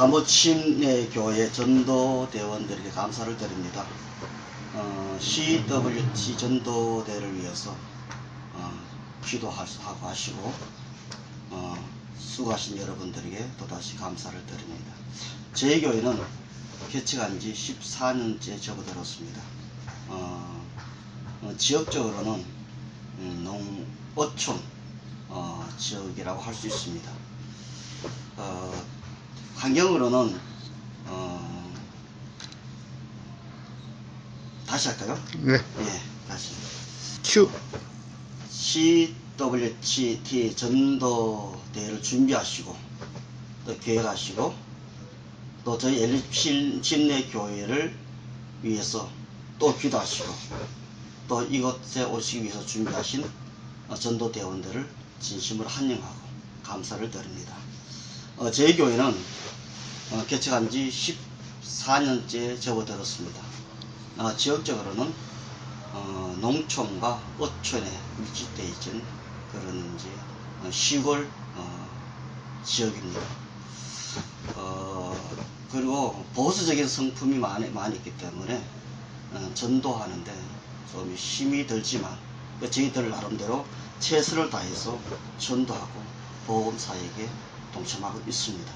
사무침내 교회 전도대원들에게 감사를 드립니다. 어, CWT 전도대를 위해서 어, 기도하고 하시고 어, 수고하신 여러분들에게 또다시 감사를 드립니다. 저희 교회는 개척한 지 14년째 접어들었습니다. 어, 어, 지역적으로는 음, 농 어촌 어, 지역이라고 할 수 있습니다. 어, 환경으로는 어, 다시 할까요? 네. 예, 다시. Q. CWT 전도대회를 준비하시고 또 계획하시고 또 저희 엘리필 침례 교회를 위해서 또 기도하시고 또 이곳에 오시기 위해서 준비하신 어, 전도대원들을 진심으로 환영하고 감사를 드립니다. 어, 저희 교회는 어, 개척한 지 14년째 접어들었습니다. 어, 지역적으로는 어, 농촌과 어촌에 밀집되어 있는 그런 이제 어, 시골 어, 지역입니다. 어, 그리고 보수적인 성품이 많이, 많이 있기 때문에 어, 전도하는데 좀 힘이 들지만 그 저희들 나름대로 최선을 다해서 전도하고 보험사에게 동참하고 있습니다.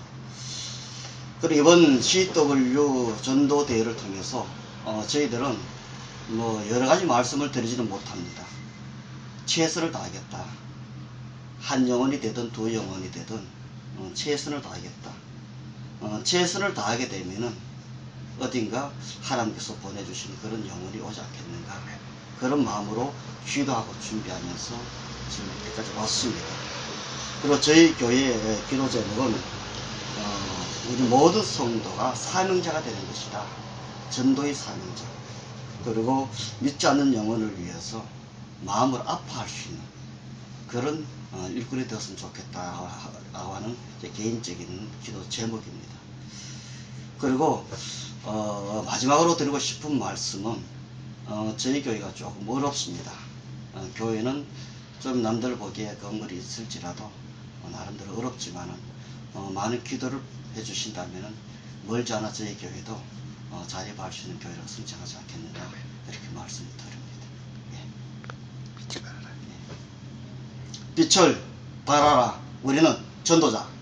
그리고 이번 CW 전도 대회를 통해서 어, 저희들은 뭐 여러 가지 말씀을 드리지는 못합니다. 최선을 다하겠다. 한 영혼이 되든 두 영혼이 되든 어, 최선을 다하겠다. 어, 최선을 다하게 되면은 어딘가 하나님께서 보내주신 그런 영혼이 오지 않겠는가 그런 마음으로 기도하고 준비하면서 지금 여기까지 왔습니다. 그리고 저희 교회의 기도 제목은 어, 우리 모든 성도가 사명자가 되는 것이다. 전도의 사명자. 그리고 믿지 않는 영혼을 위해서 마음을 아파할 수 있는 그런 어, 일꾼이 되었으면 좋겠다라고 하는 제 개인적인 기도 제목입니다. 그리고 어, 마지막으로 드리고 싶은 말씀은 어, 저희 교회가 조금 어렵습니다. 어, 교회는 좀 남들 보기에 건물이 있을지라도 어, 나름대로 어렵지만은 어, 많은 기도를 해주신다면은 멀지 않아 저희 교회도 어, 자립할 수 있는 교회로 성장하지 않겠느냐 이렇게 말씀을 드립니다. 예. 믿지 말아라. 빛을 발하라. 우리는 전도자.